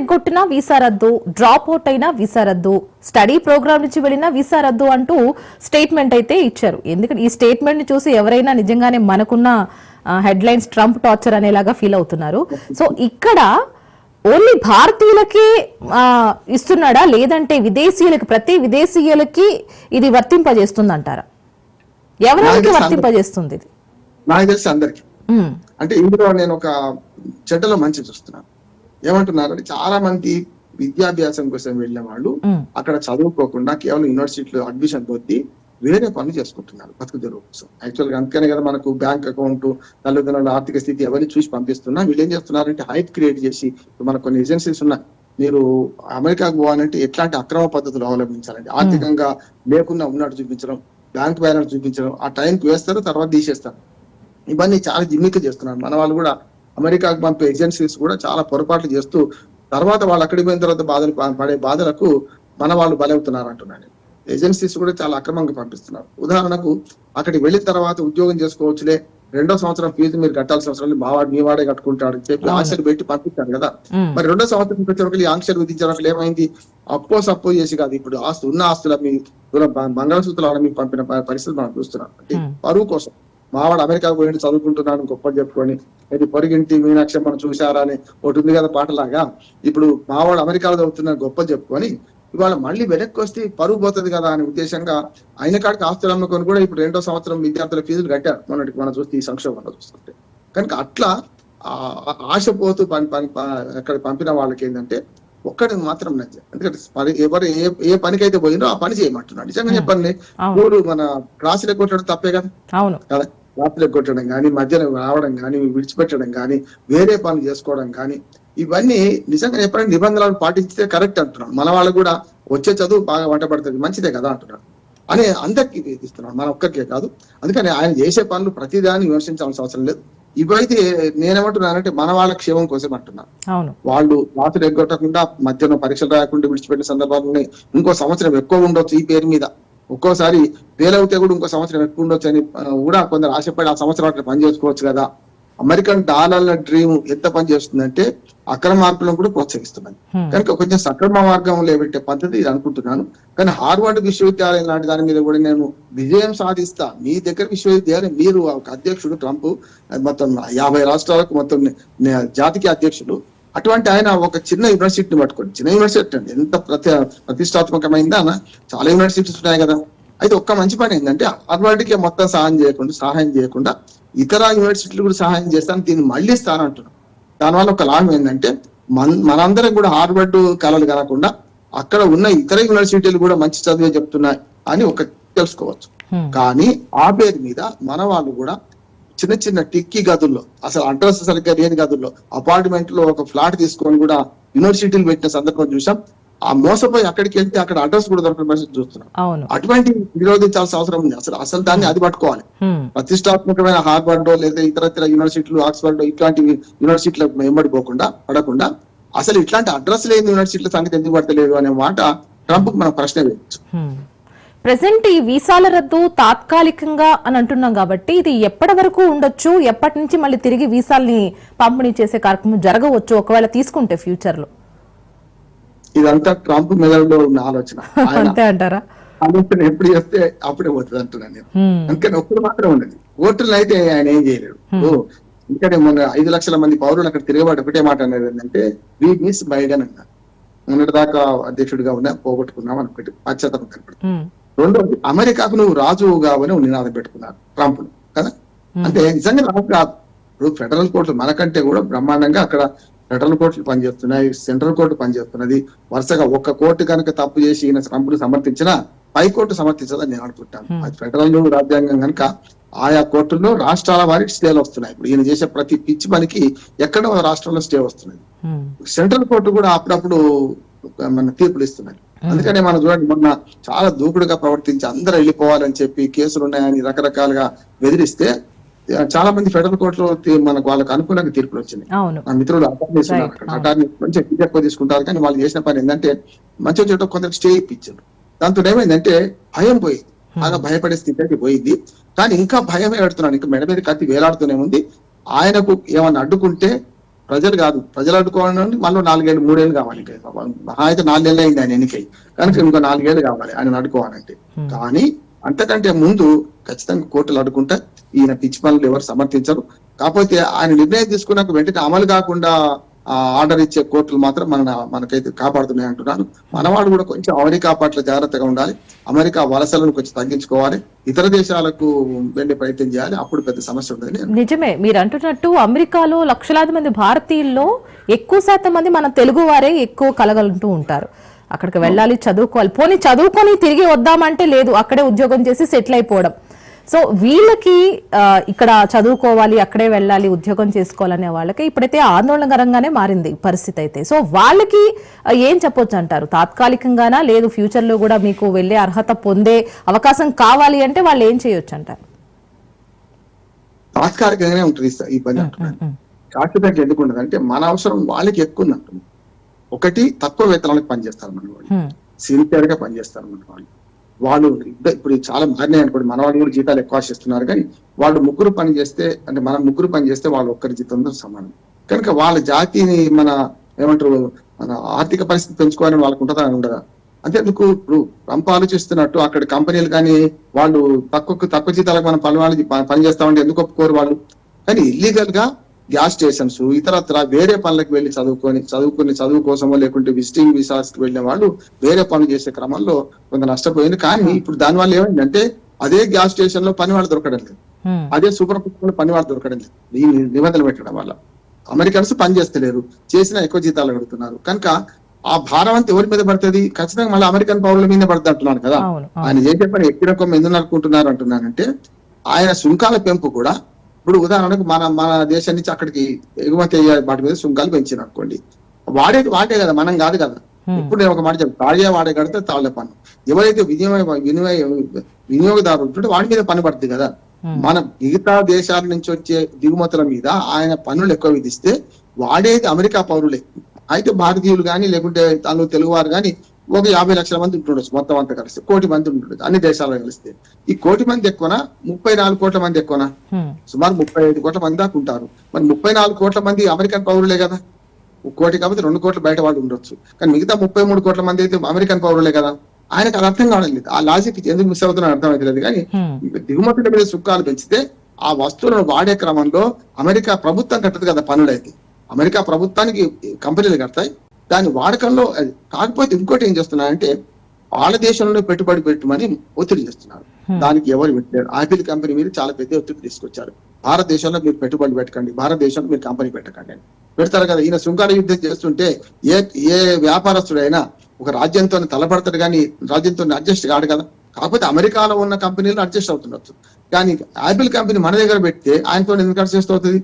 ఎగ్గొట్టినా visa రద్దు drop out అయినా visa రద్దు స్టడీ ప్రోగ్రామ్ నుంచి వెళ్ళినా వీసా రద్దు అంటూ స్టేట్మెంట్ అయితే ఇచ్చారు. ఎందుకంటే ఈ స్టేట్మెంట్ని చూసి ఎవరైనా నిజంగానే మనకున్న హెడ్ లైన్స్ ట్రంప్ టార్చర్ అనేలాగా ఫీల్ అవుతున్నారు. సో ఇక్కడ ఓన్లీ భారతీయులకి ఇస్తున్నాడా? లేదంటే విదేశీయులకి ప్రతి విదేశీయులకి ఇది వర్తింపజేస్తుందంటారా? ఎవరెవరికి నాకు వర్తింపజేస్తుంది ఇది నాకు తెలిసి అందరికి అంటే ఇందులో నేను ఒక చెడ్డలో మంచి చూస్తున్నాను. ఏమంటున్నారు అంటే చాలా మంది విద్యాభ్యాసం కోసం వెళ్ళిన వాళ్ళు అక్కడ చదువుకోకుండా కేవలం యూనివర్సిటీలో అడ్మిషన్ పొంది వేరే పనులు చేసుకుంటున్నారు బతుకు తెరువు కోసం. యాక్చువల్గా అందుకనే కదా మనకు బ్యాంక్ అకౌంట్ తల్లిదండ్రుల ఆర్థిక స్థితి అవన్నీ చూసి పంపిస్తున్నా వీళ్ళు ఏం చేస్తున్నారంటే హైప్ క్రియేట్ చేసి మనకు కొన్ని ఏజెన్సీస్ ఉన్నాయి. మీరు అమెరికాకు పోవాలంటే ఎట్లాంటి అక్రమ పద్ధతులు అవలంబించాలంటే ఆర్థికంగా లేకుండా ఉన్నట్టు చూపించడం బ్యాంక్ బ్యాలెన్స్ చూపించడం ఆ టైంకి వేస్తారు తర్వాత తీసేస్తారు. ఇవన్నీ చాలా జిమ్మిక చేస్తున్నారు. మన వాళ్ళు కూడా అమెరికాకు పంపే ఏజెన్సీస్ కూడా చాలా పొరపాట్లు చేస్తూ తర్వాత వాళ్ళు అక్కడికి పోయిన తర్వాత బాధలు పడే బాధలకు మన వాళ్ళు బలవుతున్నారు అంటున్నాను ఏజెన్సీస్ కూడా చాలా అక్రమంగా పంపిస్తున్నారు. ఉదాహరణకు అక్కడికి వెళ్ళిన తర్వాత ఉద్యోగం చేసుకోవచ్చులే రెండో సంవత్సరం ఫీజు మీరు కట్టాల్సిన అవసరం లేదు మావాడు మీ వాడే కట్టుకుంటాడు చెప్పి ఆశలు పెట్టి పంపిస్తారు కదా. మరి రెండో సంవత్సరం వచ్చేవరకు ఈ ఆంక్షలు విధించడం ఏమైంది? అప్పో సప్పో చేసి కాదు ఇప్పుడు ఆస్తు ఉన్న ఆస్తుల మీ దూరం బ- మంగళసూత్రాలను మీకు పంపిన పరిస్థితి మనం చూస్తున్నాం. అంటే. పరువు కోసం. మావాడు అమెరికా పోయి చదువుకుంటున్నాను గొప్ప చెప్పుకొని ఇది పొరిగింటి మీనాక్షి మనం చూశారా అని ఒకటి ఉంది కదా పాటలాగా? ఇప్పుడు మావాడు అమెరికాలో చదువుతున్నాను గొప్ప చెప్పుకొని ఇవాళ మళ్ళీ వెనక్కి వస్తే పరువు పోతుంది కదా అనే ఉద్దేశంగా అయిన కాడికి ఆస్తులు అమ్ముకొని కూడా ఇప్పుడు రెండో సంవత్సరం విద్యార్థుల ఫీజులు కట్టారు. మొన్నటికి మనం చూస్తే ఈ సంక్షోభంలో చూస్తుంటే. కనుక అట్లా ఆ ఆశపోతూ పని పని అక్కడ పంపిన వాళ్ళకి ఏంటంటే ఒక్కటి మాత్రం నచ్చ ఎందుకంటే పని ఎవరు ఏ ఏ పనికి అయితే పోయిందో ఆ పని చేయమంటున్నాడు. నిజంగా చెప్పండి ఊరు మన క్రాసులు కొట్టడం తప్పే కదా? కదా? రాత్రి కొట్టడం కానీ మధ్యలో రావడం కానీ విడిచిపెట్టడం కానీ వేరే పనులు చేసుకోవడం కానీ ఇవన్నీ నిజంగా ఎప్పుడైనా నిబంధనలు పాటించితే కరెక్ట్ అంటున్నాను మన వాళ్ళు కూడా వచ్చే చదువు బాగా వంట పడుతుంది మంచిదే కదా అంటున్నాడు. అని అందరికీ ఇస్తున్నాడు మన ఒక్కరికే కాదు. అందుకని ఆయన చేసే పనులు ప్రతిదాన్ని విమర్శించాల్సిన అవసరం లేదు. ఇవైతే నేనేమంటున్నానంటే మన వాళ్ళ క్షేమం కోసం అంటున్నాను. వాళ్ళు రాత్రి ఎగ్గొట్టకుండా మధ్యాహ్నం పరీక్షలు రాయకుండా విడిచిపెట్టిన సందర్భాలు ఇంకో సంవత్సరం ఎక్కువ ఉండొచ్చు ఈ పేరు మీద. ఒక్కోసారి ఫెయిల్ అవుతే కూడా ఇంకో సంవత్సరం ఉండొచ్చు అని కూడా కొందరు ఆశపడి ఆ సంవత్సరం అక్కడ పని చేసుకోవచ్చు కదా. అమెరికన్ డాలర్ల డ్రీమ్ ఎంత పని చేస్తుందంటే అక్రమ మార్పులను కూడా ప్రోత్సహిస్తున్నది. కనుక కొంచెం సక్రమ మార్గంలో పెట్టే పద్ధతి ఇది అనుకుంటున్నాను. కానీ హార్వర్డ్ విశ్వవిద్యాలయం లాంటి దాని మీద కూడా నేను విజయం సాధిస్తా. మీ దగ్గర విశ్వవిద్యాలయం మీరు ఒక అధ్యక్షుడు ట్రంప్ మొత్తం యాభై రాష్ట్రాలకు మొత్తం జాతికి అధ్యక్షుడు. అటువంటి ఆయన ఒక చిన్న యూనివర్సిటీని పట్టుకోండి. చిన్న యూనివర్సిటీ అండి. ఎంత ప్రతి ప్రతిష్టాత్మకమైందా చాలా యూనివర్సిటీస్ ఉన్నాయి కదా. అయితే ఒక్క మంచి పని ఏంటంటే హార్వర్డ్కి మొత్తం సహాయం చేయకుండా సహాయం చేయకుండా ఇతర యూనివర్సిటీలు కూడా సహాయం చేస్తాను దీన్ని మళ్ళీ స్థానంటున్నాను దానివల్ల ఒక లాభం ఏంటంటే మన మనందరం కూడా హార్వర్డ్ కళలు కనకుండా అక్కడ ఉన్న ఇతర యూనివర్సిటీలు కూడా మంచి చదివే చెప్తున్నాయి అని ఒక తెలుసుకోవచ్చు. కానీ ఆ పేరు మీద మన వాళ్ళు కూడా చిన్న చిన్న టిక్కీ గదుల్లో అసలు అడ్రస్ సరిగ్గా లేని గదుల్లో అపార్ట్మెంట్లో ఒక ఫ్లాట్ తీసుకొని కూడా యూనివర్సిటీలు పెట్టిన సందర్భం చూసాం. ఆ మోసపోయి అక్కడికి వెళ్తే అక్కడ అడ్రస్ కూడా దొరకని పరిస్థితి చూస్తున్నాం. అటువంటి నిరోధించాల్సిన అవసరం ఉంది. అసలు అసలు దాన్ని అది పట్టుకోవాలి. ప్రతిష్టాత్మకమైన హార్వర్డ్ లేదా ఇతర ఇతర యూనివర్సిటీలు ఆక్స్ఫర్డ్ ఇట్లాంటి యూనివర్సిటీలకు వెంబడి పోకుండా పడకుండా అసలు ఇట్లాంటి అడ్రస్ లేని యూనివర్సిటీల సంగతి ఎందుకు పడతలేదు అనే మాట ట్రంప్ మనం ప్రశ్న వేయచ్చు. ప్రజెంట్ ఈ వీసాల రద్దు తాత్కాలికంగా అని అంటున్నాం కాబట్టి ఇది ఎప్పటి వరకు ఉండొచ్చు? ఎప్పటి నుంచి మళ్ళీ తిరిగి వీసాల్ని పంపిణీ చేసే కార్యక్రమం జరగవచ్చు? ఒకవేళ తీసుకుంటే ఫ్యూచర్లో ఇదంతా ట్రంప్ మెదడులో ఉన్న ఆలోచన. అంతే అంటారా? ఆలోచన ఎప్పుడు చేస్తే అప్పుడే పోతుంది అంటున్నాను నేను. అందుకని ఒక్కరు మాత్రం ఉన్నది ఓటర్లు అయితే ఆయన ఏం చేయలేడు. ఎందుకంటే మొన్న ఐదు లక్షల మంది పౌరులు అక్కడ తిరగబడి ఒకటే మాట అనేది ఏంటంటే వీ మిస్ బైడెన్ అన్నారు. మొన్నటి దాకా అధ్యక్షుడిగా ఉన్నా పోగొట్టుకున్నాం అనుకుంటే పశ్చాత్తాపం కనపడుతుంది. రెండోది అమెరికాకు నువ్వు రాజు కావని నినాదం పెట్టుకున్నారు ట్రంప్ కదా? అంటే నిజంగా రాజు కాదు. ఇప్పుడు ఫెడరల్ కోర్టులు మనకంటే కూడా బ్రహ్మాండంగా అక్కడ ఫెడరల్ కోర్టులు పనిచేస్తున్నాయి సెంట్రల్ కోర్టు పనిచేస్తున్నది. వరుసగా ఒక్క కోర్టు కనుక తప్పు చేసి ఈయన ట్రంప్ను సమర్థించినా పై కోర్టు సమర్థించదని నేను అనుకుంటాను. అది ఫెడరల్ రాజ్యాంగం కనుక ఆయా కోర్టుల్లో రాష్ట్రాల వారికి స్టేలు వస్తున్నాయి. ఇప్పుడు ఈయన చేసే ప్రతి పిచ్చి పనికి ఎక్కడో రాష్ట్రంలో స్టే వస్తున్నది. సెంట్రల్ కోర్టు కూడా అప్పుడప్పుడు మన తీర్పులు ఇస్తున్నాయి అందుకనే మనం చూడండి మొన్న చాలా దూకుడుగా ప్రవర్తించి అందరూ వెళ్ళిపోవాలని చెప్పి కేసులు ఉన్నాయని రకరకాలుగా బెదిరిస్తే చాలా మంది ఫెడరల్ కోర్టులో మనకు వాళ్ళకి అనుకూలంగా తీర్పులు వచ్చినాయి. అవును. మా మిత్రులు అటార్నీ ఫీజు ఎక్కువ తీసుకుంటారు కానీ వాళ్ళు చేసిన పని ఏంటంటే మంచిగా చెట్టు కొందరికి స్టే ఇప్పించారు. దాంతో ఏమైందంటే భయం పోయింది. బాగా భయపడే స్థితి అయితే పోయింది. కానీ ఇంకా భయమే పెడుతున్నాడు ఇంకా మెడ మీద కత్తి వేలాడుతూనే ఉంది. ఆయనకు ఏమన్నా అడ్డుకుంటే ప్రజలు కాదు. ప్రజలు అడ్డుకోవాలంటే మళ్ళీ నాలుగేళ్ళు మూడేళ్ళు కావాలి. మహా అయితే నాలుగేళ్ళు అయింది ఆయన ఎన్నికై. కనుక ఇంకో నాలుగేళ్ళు కావాలి ఆయన అడ్డుకోవాలంటే. Hmm. కానీ అంతకంటే ముందు ఖచ్చితంగా కోర్టులు అడ్డుకుంటే ఈయన పిచ్చి పనులు ఎవరు సమర్థించరు. కాకపోతే ఆయన నిర్ణయం తీసుకున్నాక వెంటనే అమలు కాకుండా ఆర్డర్ ఇచ్చే కోర్టులు మాత్రం మన మనకైతే కాపాడుతున్నాయి అంటున్నాను మనవాడు కూడా కొంచెం అమెరికా పట్ల జాగ్రత్తగా ఉండాలి. అమెరికా వలసలను కొంచెం తగ్గించుకోవాలి. ఇతర దేశాలకు వెళ్ళే ప్రయత్నం చేయాలి. అప్పుడు పెద్ద సమస్య ఉండదు. నిజమే. మీరు అంటున్నట్టు అమెరికాలో లక్షలాది మంది భారతీయుల్లో ఎక్కువ శాతం మంది మన తెలుగు వారే ఎక్కువ కలగలుంటూ ఉంటారు. అక్కడికి వెళ్ళాలి చదువుకోవాలి. పోనీ చదువుకొని తిరిగి వద్దామంటే లేదు. అక్కడే ఉద్యోగం చేసి సెటిల్ అయిపోవడం. సో వీళ్ళకి ఇక్కడ చదువుకోవాలి అక్కడే వెళ్ళాలి ఉద్యోగం చేసుకోవాలనే వాళ్ళకి ఇప్పుడైతే ఆందోళనకరంగానే మారింది పరిస్థితి అయితే. సో వాళ్ళకి ఏం చెప్పొచ్చు అంటారు? తాత్కాలికంగానా? లేదు ఫ్యూచర్లో కూడా మీకు వెళ్ళే అర్హత పొందే అవకాశం కావాలి అంటే వాళ్ళు ఏం చేయొచ్చు అంటారు? తాత్కాలికంగానే ఉంటుంది ఈ- ఈ పని శాశ్వతంగా ఎందుకు ఉండదు అంటే మన అవసరం వాళ్ళకి ఎక్కువ ఉంది అంటున్నాను ఒకటి తక్కువ వేతనాలకు పనిచేస్తారు మన వాళ్ళు. హ్మ్. సిన్సియర్గా పనిచేస్తారు మన వాళ్ళు. వాళ్ళు ఇప్పుడు చాలా మారినాయి అనుకోండి. మన వాళ్ళు కూడా జీతాలు ఎక్కువ ఆశిస్తున్నారు. కానీ వాళ్ళు ముగ్గురు పని చేస్తే అంటే మనం ముగ్గురు పని చేస్తే వాళ్ళు ఒక్కరి జీతంతో సమానం. కనుక వాళ్ళ జాతిని మన ఏమంటారు మన ఆర్థిక పరిస్థితి పెంచుకోవాలని వాళ్ళకు ఉంటుందా అని ఉండదా? అంతేందుకు ఇప్పుడు ట్రంప్ ఆలోచిస్తున్నట్టు అక్కడ కంపెనీలు కానీ వాళ్ళు తక్కువ తక్కువ జీతాలకు మనం పని వాళ్ళు పని చేస్తామంటే ఎందుకు ఒప్పుకోరు వాళ్ళు? కానీ ఇల్లీగల్గా గ్యాస్ స్టేషన్స్ ఇతరత్ర వేరే పనులకు వెళ్ళి చదువుకొని చదువుకుని చదువు కోసమో లేకుంటే విజిటింగ్ విసాస్ వెళ్ళిన వాళ్ళు వేరే పనులు చేసే క్రమంలో కొంత నష్టపోయింది. కానీ ఇప్పుడు దాని వల్ల ఏమైందంటే అదే గ్యాస్ స్టేషన్లో పని వాళ్ళు దొరకడం లేదు. హ్మ్. అదే సూపర్ మార్కెట్లో పని వాళ్ళు దొరకడం లేదు. ఈ నిబంధనలు పెట్టడం వల్ల. అమెరికన్స్ పని చేస్తలేరు. చేసిన ఎక్కువ జీతాలు అడుగుతున్నారు కనుక ఆ భారం అంతా ఎవరి మీద పడుతుంది? ఖచ్చితంగా మళ్ళీ అమెరికన్ పౌరుల మీద పడుతుంది అంటున్నాను కదా. ఆయన చేసే పని కొమ్మ ఎందుకు నడుపుకుంటున్నారు అంటున్నానంటే ఆయన సుంకాల పెంపు కూడా ఇప్పుడు ఉదాహరణకు మన మన దేశం నుంచి అక్కడికి ఎగుమతి అయ్యే వాటి మీద సుంకాలు పెంచారు అనుకోండి. వాడే వాడే కదా మనం కాదు కదా. ఇప్పుడు నేను ఒక మాట చెప్తాను తాళే వాడే కడితే తాళే పన్ను. ఎవరైతే వినియోగ వినియోగ వినియోగదారు ఉంటుంటే వాడి మీద పని పడుతుంది కదా. మన మిగతా దేశాల నుంచి వచ్చే దిగుమతుల మీద ఆయన పన్నులు ఎక్కువ విధిస్తే వాడేది అమెరికా పౌరులే. అయితే భారతీయులు కానీ లేకుంటే తను తెలుగు వారు కానీ ఒక యాభై లక్షల మంది ఉంటుండొచ్చు మొత్తం అంతా కలిసి కోటి మంది ఉంటుండొచ్చు అన్ని దేశాల్లో కలిస్తే. ఈ కోటి మంది ఎక్కువనా? ముప్పై నాలుగు కోట్ల మంది ఎక్కువనా. సుమారు ముప్పై ఐదు కోట్ల మంది దాకా ఉంటారు. మరి ముప్పై నాలుగు కోట్ల మంది అమెరికన్ పౌరులే కదా? ఒక కోటి కాబట్టి రెండు కోట్ల బయట వాళ్ళు ఉండొచ్చు. కానీ మిగతా ముప్పై మూడు కోట్ల మంది అయితే అమెరికన్ పౌరులే కదా? ఆయనకు అది అర్థం కావడం ఆ లాజిక్ ఎందుకు మిస్ అవుతున్నా అర్థం అవుతలేదు కానీ. దిగుమతుల మీద సుంకాలు పెంచితే ఆ వస్తువులను వాడే క్రమంలో అమెరికా ప్రభుత్వం కట్టదు కదా పనులైతే. అమెరికా ప్రభుత్వానికి కంపెనీలు కడతాయి దాని వాడకంలో అది కాకపోతే ఇంకోటి ఏం చేస్తున్నారంటే వాళ్ళ దేశంలో పెట్టుబడి పెట్టమని ఒత్తిడి చేస్తున్నారు. దానికి ఎవరు పెట్టారు ఆపిల్ కంపెనీ మీద చాలా పెద్ద ఒత్తిడి తీసుకొచ్చారు. భారతదేశంలో మీరు పెట్టుబడి పెట్టకండి. భారతదేశంలో మీరు కంపెనీ పెట్టకండి అని. పెడతారు కదా ఈయన సుంకాల యుద్ధం చేస్తుంటే ఏ ఏ వ్యాపారస్తుడైనా ఒక రాజ్యంతో తలపడతాడు కానీ రాజ్యంతో అడ్జస్ట్ కాడు కదా. కాకపోతే అమెరికాలో ఉన్న కంపెనీలు అడ్జస్ట్ అవుతుండొచ్చు. కానీ ఆపిల్ కంపెనీ మన దగ్గర పెడితే ఆయనతో ఎందుకు అడ్జస్ట్ అవుతుంది?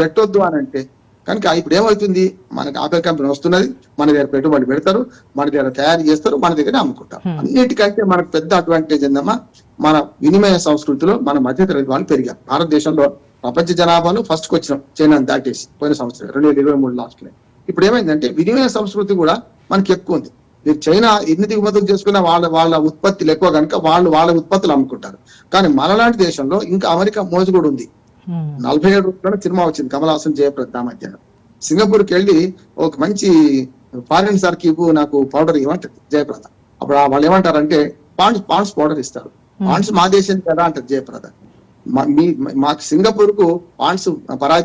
పెట్టొద్దు అని అంటే కనుక ఇప్పుడు ఏమవుతుంది మనకి ఆపిల్ కంపెనీ వస్తున్నది మన దగ్గర పెట్టుబడి పెడతారు మన దగ్గర తయారు చేస్తారు మన దగ్గర అమ్ముకుంటారు. అన్నిటికంటే మనకు పెద్ద అడ్వాంటేజ్ ఏందమ్మా? మన వినిమయ సంస్కృతిలో మన మధ్యతరగతి వాళ్ళు పెరిగాం భారతదేశంలో ప్రపంచ జనాభాలో ఫస్ట్ వచ్చినాం చైనా దాటేసి పోయిన సంవత్సరం రెండు వేల ఇరవై మూడు లాస్ట్ ఇప్పుడు ఏమైందంటే వినిమయ సంస్కృతి కూడా మనకి ఎక్కువ ఉంది. మీరు చైనా ఎన్ని దిగుమతులు చేసుకున్నా వాళ్ళ వాళ్ళ ఉత్పత్తులు ఎక్కువ కనుక వాళ్ళు వాళ్ళ ఉత్పత్తులు అమ్ముకుంటారు. కానీ మనలాంటి దేశంలో ఇంకా అమెరికా మోజు కూడా ఉంది. నలభై ఏడు రోజుల్లో సినిమా వచ్చింది. కమల్ హాసన్ జయప్రద మధ్యాహ్నం సింగపూర్కి వెళ్ళి ఒక మంచి ఫారిన్ సర్కీపు నాకు పౌడర్ ఇవ్వంటది జయప్రద. అప్పుడు వాళ్ళు ఏమంటారంటే పాండ్స్ పాండ్స్ పౌడర్ ఇస్తారు. పాండ్స్ మా దేశం కదా అంటది జయప్రద. మా- మాకు సింగపూర్కు పాండ్స్ పరాయి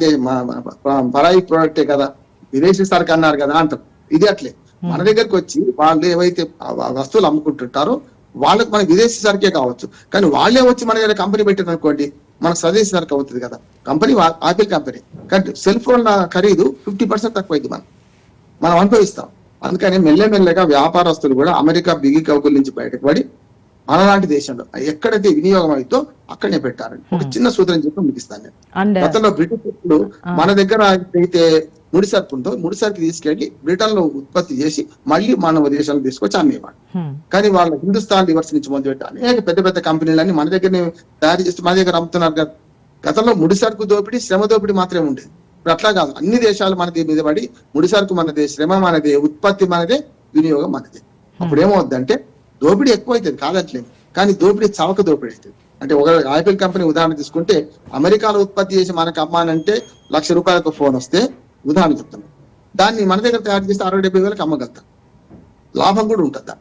పరాయి ప్రోడక్టే కదా. విదేశీ సరుకు అన్నారు కదా అంటారు. ఇది అట్లే. మన దగ్గరికి వచ్చి వాళ్ళు ఏవైతే వస్తువులు అమ్ముకుంటుంటారో వాళ్ళకి మన విదేశీ సరుకే కావచ్చు. కానీ వాళ్ళే వచ్చి మన దగ్గర కంపెనీ పెట్టారు అనుకోండి మనకు స్వదేశీ సరుకు అవుతుంది కదా. కంపెనీ ఆపిల్ కంపెనీ కానీ సెల్ ఫోన్ల ఖరీదు ఫిఫ్టీ పర్సెంట్ తక్కువైంది మనం మనం అనుభవిస్తాం. అందుకని మెల్లమెల్లగా వ్యాపారస్తులు కూడా అమెరికా బిగి కౌకుల నుంచి బయటకు పడి మనలాంటి దేశంలో ఎక్కడైతే వినియోగం అవుతో అక్కడనే పెట్టారండి. ఒక చిన్న సూత్రం చెప్పి ముగిస్తాను నేను. గతంలో బ్రిటిష్ మన దగ్గర అయితే ముడి సరుకు ఉందో ముడి సరుకు తీసుకెళ్ళి బ్రిటన్లో ఉత్పత్తి చేసి మళ్ళీ మన దేశంలో తీసుకొచ్చి అమ్మేవాడు. కానీ వాళ్ళ హిందుస్థాన్ రివర్స్ నుంచి మొదలుపెట్టి అనేక పెద్ద పెద్ద కంపెనీలన్నీ మన దగ్గరనే తయారు చేసి మన దగ్గర అమ్ముతున్నారు కదా. గతంలో ముడి సరుకు దోపిడీ శ్రమ దోపిడీ మాత్రమే ఉండేది. ఇప్పుడు అట్లా కాదు. అన్ని దేశాలు మన దీని మీద పడి ముడి సరుకు మనదే శ్రమ మనదే ఉత్పత్తి మనదే వినియోగం మనదే. అప్పుడు ఏమవుద్దంటే దోపిడీ ఎక్కువ అవుతుంది కాదట్లేదు కానీ దోపిడీ చవక దోపిడీ అవుతుంది. అంటే ఒక ఆపిల్ కంపెనీ ఉదాహరణ తీసుకుంటే అమెరికాలో ఉత్పత్తి చేసి మనకు అమ్మానంటే లక్ష రూపాయలకు ఫోన్ వస్తే ఉదాహరణ చెప్తాను దాన్ని మన దగ్గర తయారు చేస్తే అరవై డెబ్బై వేలకు అమ్మగలుగుతాం. లాభం కూడా ఉంటుంది.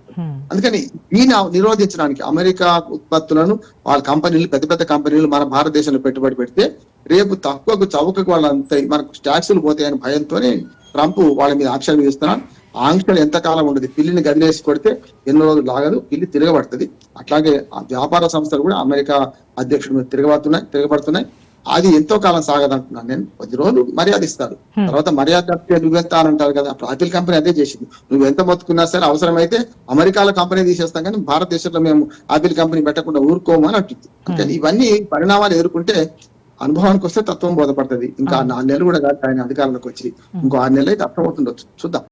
అందుకని దీన్ని నిరోధించడానికి అమెరికా ఉత్పత్తులను వాళ్ళ కంపెనీలు పెద్ద పెద్ద కంపెనీలు మన భారతదేశంలో పెట్టుబడి పెడితే రేపు తక్కువకు చౌకకు వాళ్ళంత మనకు ట్యాక్సులు పోతాయని భయంతోనే ట్రంప్ వాళ్ళ మీద ఆంక్షలు విధిస్తున్నాడు ఆ ఆంక్షలు ఎంతకాలం ఉండదు. పిల్లిని గదిలేసి కొడితే ఎన్నో రోజులు లాగదు. పిల్లి తిరగబడుతుంది. అట్లాగే ఆ వ్యాపార సంస్థలు కూడా అమెరికా అధ్యక్షుడి మీద తిరగబడుతున్నాయి తిరగబడుతున్నాయి. అది ఎంతో కాలం సాగదంటున్నాను నేను. కొద్ది రోజులు మర్యాద ఇస్తారు. తర్వాత మర్యాద తప్పితే అంటారు కదా. ఆపిల్ కంపెనీ అదే చేసింది. నువ్వు ఎంత మొత్తుకున్నా సరే అవసరమైతే అమెరికాలో కంపెనీ తీసేస్తాం కానీ భారతదేశంలో మేము ఆపిల్ కంపెనీ పెట్టకుండా ఊరుకోము అని అంటుంది. అందుకని ఇవన్నీ పరిణామాలు ఎదుర్కొంటే అనుభవానికి వస్తే తత్వం బోధపడుతుంది. ఇంకా నాలుగు నెలలు కూడా కాదు ఆయన అధికారంలోకి వచ్చి. ఇంకో ఆరు నెలలు అయితే అర్థమవుతుండొచ్చు. చూద్దాం.